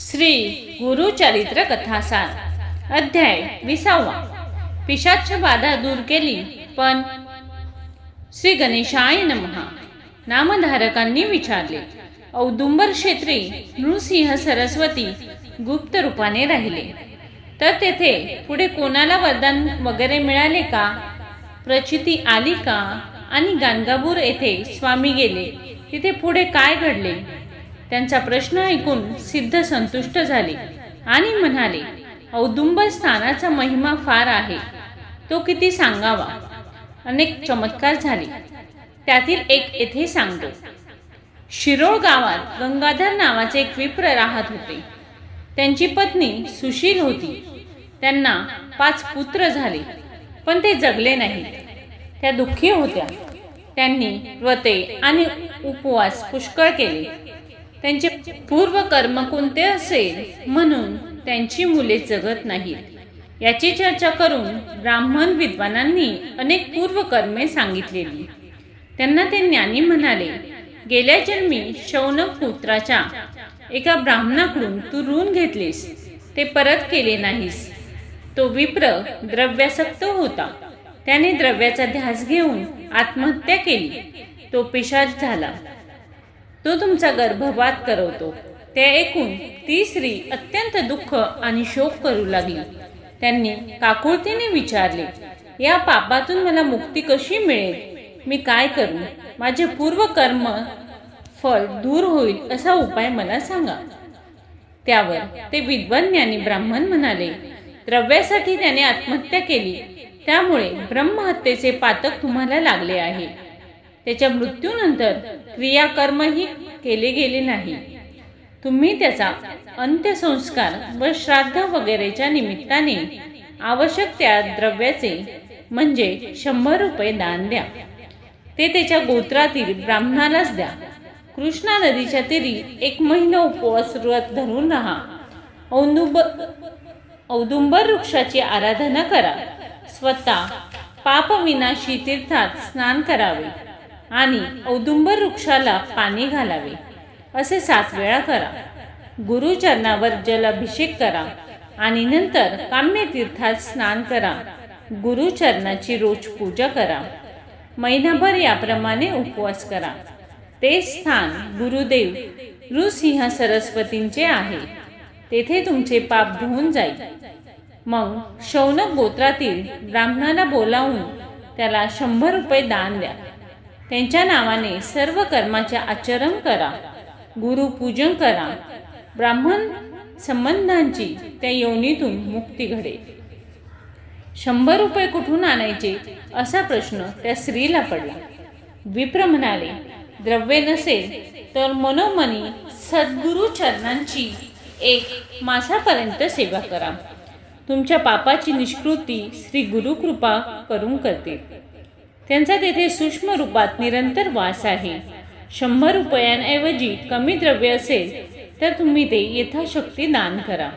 श्री गुरुचरित्र कथासार अध्याय विसावा. पिशाच बाधा दूर केली पण श्री गणेशाय नमहा नामधारकांनी विचारले औदुंबर क्षेत्री नृसिंह सरस्वती गुप्त रूपाने राहिले. तर तेथे पुढे कोणाला वरदान वगैरे मिळाले का? प्रचिती आली का? आणि गाणगापूर येथे स्वामी गेले. तिथे पुढे काय घडले? त्यांचा प्रश्न ऐकून सिद्ध संतुष्ट झाले आणि म्हणाले औदुंबर स्थानाचा महिमा फार आहे. तो किती सांगावा? अनेक चमत्कार झाले. त्यातील एक येथे सांगतो. शिरोळ गावात गंगाधर नावाचे एक विप्र राहत होते. त्यांची पत्नी सुशील होती. त्यांना पाच पुत्र झाले पण ते जगले नाही. त्या दुःखी होत्या. त्यांनी व्रते आणि उपवास पुष्कळ केले. त्यांचे पूर्व कर्म कोणते असेल म्हणून त्यांची मुले जगत नाहीत. याची चर्चा करून ब्राह्मण विद्वानांनी अनेक पूर्व कर्मे सांगितलेली. त्यांना ते ज्ञानी म्हणाले गेल्या जन्मी शौनक पुत्राच्या एका ब्राह्मणाकडून तू ऋण घेतलीस. ते परत केले नाहीस. तो विप्र द्रव्यासक्त होता. त्याने द्रव्याचा ध्यास घेऊन आत्महत्या केली. तो पिशाच झाला. तो तुमचा गर्भपात करवतो. ते ऐकून ती स्त्री अत्यंत दुःख आणि शोक करू लागली. त्यांनी काकुळतीने विचारले या पापातून मला मुक्ती कशी मिळेल? मी काय करू? माझे पूर्व कर्म फळ दूर होईल असा उपाय मला सांगा. त्यावर ते विद्वान ज्ञानी ब्राह्मण म्हणाले द्रव्यासाठी त्याने आत्महत्या केली. त्यामुळे ब्रह्महत्येचे पातक तुम्हाला लागले आहे. त्याच्या मृत्यूनंतर क्रियाकर्मही केले गेले नाही. तुम्ही त्याचा अंत्यसंस्कार व श्राद्ध वगैरेच्या निमित्ताने आवश्यक त्या द्रव्याचे म्हणजे शंभर रुपये दान द्या. ते त्याच्या गोत्रातील ब्राह्मणालाच द्या. कृष्णा नदीच्या तीरी एक महिना उपवास व्रत धरून राहा. औदुंब औदुंबर वृक्षाची आराधना करा. स्वतः पापविनाशी तीर्थात स्नान करावे. आणि औदुंबर वृक्षाला पाणी घालावे. असे सात वेळा करा. गुरुचरणावर जलाभिषेक करा आणि नंतर काम्य तीर्थात स्नान करा. गुरुचरणाची रोज पूजा करा. महिनाभर याप्रमाणे उपवास करा. ते स्थान गुरुदेव नृसिंह सरस्वतींचे आहे. तेथे तुमचे पाप धुवून जाईल. मग शौनक गोत्रातील ब्राह्मणाला बोलावून त्याला शंभर रुपये दान द्या. त्यांच्या नावाने सर्व कर्माचे आचरण करा. गुरुपूजन करा. ब्राह्मण संबंधांची त्या योनीतून मुक्ती घडेल शंभर रुपये कुठून आणायचे असा प्रश्न त्या स्त्रीला पडला. विप्र म्हणाले द्रव्य नसेल तर मनोमनी सद्गुरु चरणांची एक मासापर्यंत सेवा करा. तुमच्या पापाची निष्कृती श्री गुरुकृपा करून करते त्यांचा तेथे सूक्ष्म रूपात निरंतर वास आहे. शंभर रुपयांऐवजी कमी द्रव्य असेल तर तुम्ही ते यथाशक्ती दान करा.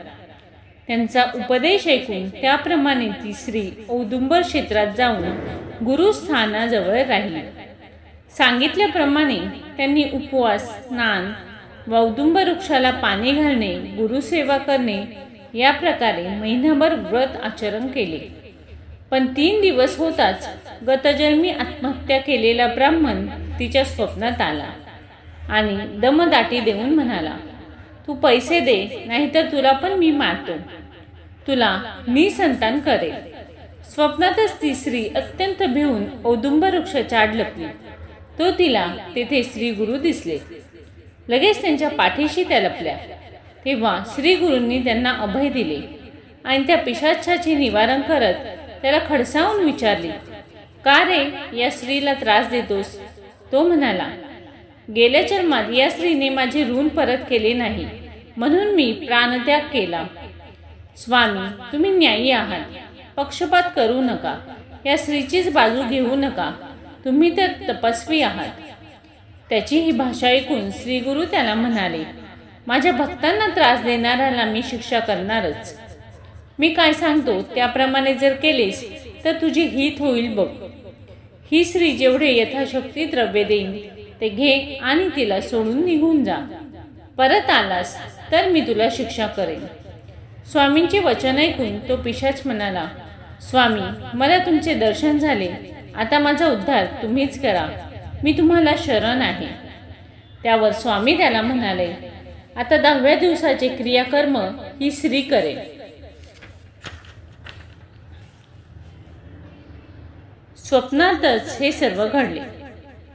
त्यांचा उपदेश ऐकून त्याप्रमाणे ती स्त्री औदुंबर क्षेत्रात जाऊन गुरुस्थानाजवळ राहिली. सांगितल्याप्रमाणे त्यांनी उपवास स्नान व औदुंबर वृक्षाला पाणी घालणे गुरुसेवा करणे या प्रकारे महिनाभर व्रत आचरण केले. पण तीन दिवस होताच गतजन्मी आत्महत्या केलेला ब्राह्मण तिच्या स्वप्नात आला आणि दमदाटी देऊन म्हणाला तू पैसे दे नाहीतर तुला पण मी मारतो. तुला मी संतान करेल स्वप्नातच ती स्त्री अत्यंत भिवून औदुंब वृक्षाच्या आड लपली. तो तिला तेथे श्री गुरु दिसले. लगेच त्यांच्या पाठीशी त्या लपल्या. तेव्हा श्री गुरूंनी त्यांना अभय दिले आणि त्या पिशाचाचे निवारण करत त्याला खडसावून विचारले का रे या स्त्रीला त्रास देतोस? तो म्हणाला गेल्या जन्मात या स्त्रीने माझे ऋण परत केले नाही म्हणून मी प्राणत्याग केला. स्वामी तुम्ही न्यायी आहात. पक्षपात करू नका. या स्त्रीचीच बाजू घेऊ नका. तुम्ही तर तपस्वी आहात. त्याची ही भाषा ऐकून श्री गुरु त्याला म्हणाले माझ्या भक्तांना त्रास देणाऱ्याला मी शिक्षा करणारच. मी काय सांगतो त्याप्रमाणे जर केलेस तर तुझी हित होईल बघ. ही स्त्री जेवढे यथाशक्ती द्रव्य देईन ते घे आणि तिला सोडून निघून जा. परत आलास तर मी तुला शिक्षा करेन. स्वामींचे वचन ऐकून तो पिशाच म्हणाला स्वामी मला तुमचे दर्शन झाले. आता माझा उद्धार तुम्हीच करा. मी तुम्हाला शरण आहे. त्यावर स्वामी त्याला म्हणाले आता दहाव्या दिवसाचे क्रियाकर्म ही स्त्री करेल. स्वप्नातच हे सर्व घडले.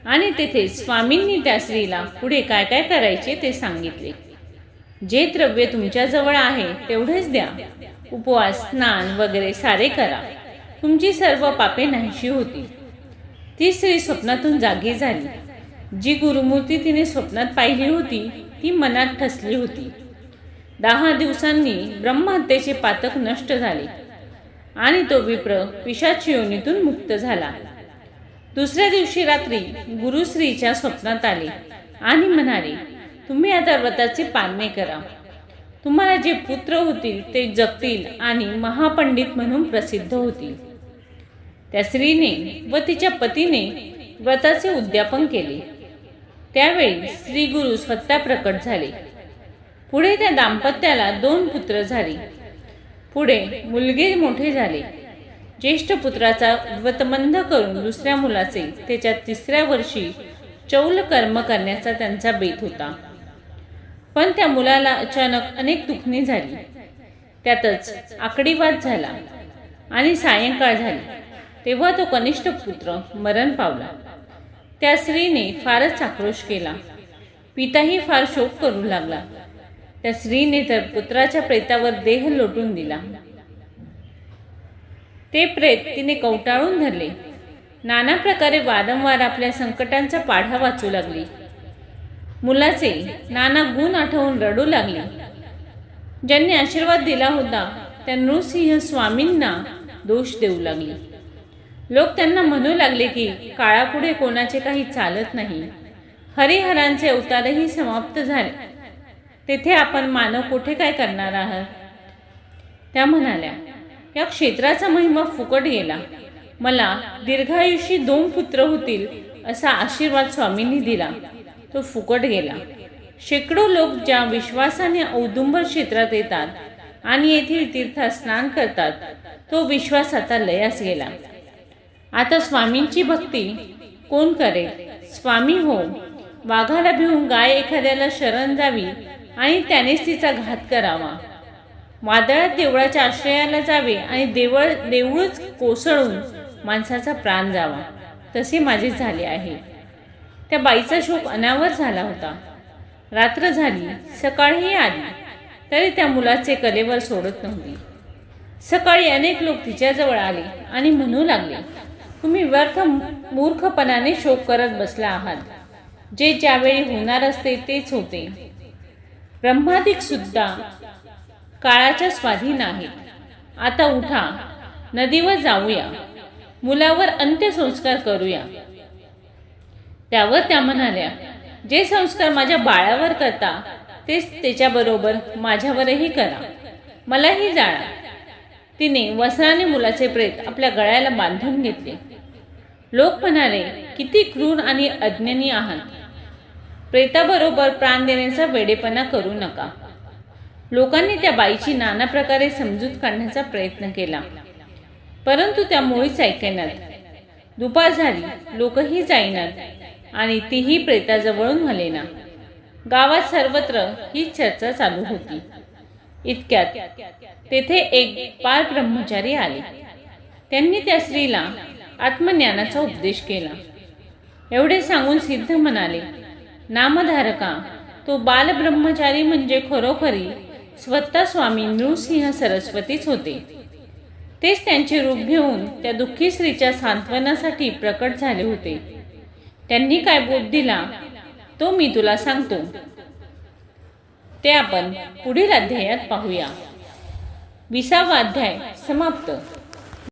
आणि तेथे स्वामींनी त्या स्त्रीला पुढे काय काय करायचे ते सांगितले. जे द्रव्य तुमच्याजवळ आहे तेवढेच द्या. उपवास स्नान वगैरे सारे करा. तुमची सर्व पापे नाहीशी होती ती स्त्री स्वप्नातून जागी झाली. जी गुरुमूर्ती तिने स्वप्नात पाहिली होती ती मनात ठसली होती. दहा दिवसांनी ब्रह्महत्येचे पातक नष्ट झाले. आणि तो विप्र पिशाची योनीतून मुक्त झाला. दुसऱ्या दिवशी रात्री गुरुश्रीच्या स्वप्नात आले आणि म्हणाले तुम्ही आता व्रताचे पालने करा. तुम्हाला जे पुत्र होतील ते जगतील आणि महापंडित म्हणून प्रसिद्ध होतील. त्या स्त्रीने व तिच्या पतीने व्रताचे उद्यापन केले. त्यावेळी श्री गुरु स्वतः प्रकट झाले. पुढे त्या दाम्पत्याला दोन पुत्र झाले. पुढे मुलगे मोठे झाले. ज्येष्ठ पुत्राचा व्रतबंध करून दुसऱ्या मुलाचे त्याच्या तिसऱ्या वर्षी चौल कर्म करण्याचा त्यांचा बेत होता. पण त्या मुलाला अचानक अनेक दुखणी झाली. त्यातच आकडीवाद झाला आणि सायंकाळ झाली. तेव्हा तो कनिष्ठ पुत्र मरण पावला. त्या स्त्रीने फारच आक्रोश केला. पिताही फार शोक करू लागला. त्या स्त्रीने तर पुत्राच्या प्रेतावर देह लोटून दिला. ते प्रेत तिने कवटाळून धरले. नाना प्रकारे वारंवार आपल्या संकटांचा पाढा वाचू लागली. मुलाचे नाना गुण आठवून रडू लागले. ज्यांनी आशीर्वाद दिला होता त्या नृसिंह स्वामींना दोष देऊ लागले. लोक त्यांना म्हणू लागले की काळापुढे कोणाचे काही चालत नाही. हरिहरांचे अवतारही समाप्त झाले. तेथे आपण मानव कुठे काय करणार आहात? त्या म्हणाल्या या क्षेत्राचा महिमा फुकट गेला. मला दीर्घायुषी दोन पुत्र होतील असा आशीर्वाद स्वामींनी दिला. तो फुकट गेला. शेकडो लोक ज्या विश्वासाने औदुंबर क्षेत्रात येतात आणि येथील तीर्थात स्नान करतात तो विश्वास आता लयास गेला. आता स्वामींची भक्ती कोण करेल स्वामी हो. वाघाला भिवून गाय एखाद्याला शरण जावी आणि त्यानेच तिचा घात करावा. वादळात देवळाच्या आश्रयाला जावे आणि देवळ देऊळच कोसळून माणसाचा प्राण जावा. तसे माझे झाले आहे. त्या बाईचा शोक अनावर झाला होता. रात्र झाली सकाळही आली. तरी त्या मुलाचे कलेवर सोडत नव्हती. सकाळी अनेक लोक तिच्याजवळ आले आणि म्हणू लागले तुम्ही व्यर्थ मूर्खपणाने शोक करत बसला आहात. जे ज्यावेळी होणार असते तेच होते. ब्रह्मादिक सुद्धा काळाच्या स्वाधीन आहेत. आता उठा नदीवर जाऊया मुलावर अंत्यसंस्कार करूया. त्यावर त्या म्हणाल्या जे संस्कार माझ्या बाळावर करता तेच त्याच्याबरोबर माझ्यावरही करा. मलाही जाळा. तिने वस्त्राने मुलाचे प्रेत आपल्या गळ्याला बांधून घेतले. लोक म्हणाले किती क्रूर आणि अज्ञानी आहात. प्रेताबरोबर प्राण देण्याचा वेडेपणा करू नका. लोकांनी त्या बाईची नाना प्रकारे समजूत काढण्याचा प्रयत्न केला. परंतु त्या मुळीच ऐकेनात. दुपार झाली लोकही जाईनात आणि तीही प्रेताजवळून हलेना. गावात सर्वत्र ही चर्चा चालू होती. इतक्यात तेथे एक पार ब्रह्मचारी आले. त्यांनी त्या स्त्रीला आत्मज्ञानाचा उपदेश केला. एवढे सांगून सिद्ध म्हणाले नामधारका तो बालब्रह्मचारी म्हणजे खरोखरी स्वतः स्वामी नृसिंह सरस्वतीच होते. तेच त्यांचे रूप घेऊन त्या दुःखी स्त्रीच्या सांत्वनासाठी प्रकट झाले होते. त्यांनी काय बोध दिला तो मी तुला सांगतो. ते आपण पुढील अध्यायात पाहूया. विसावा अध्याय समाप्त.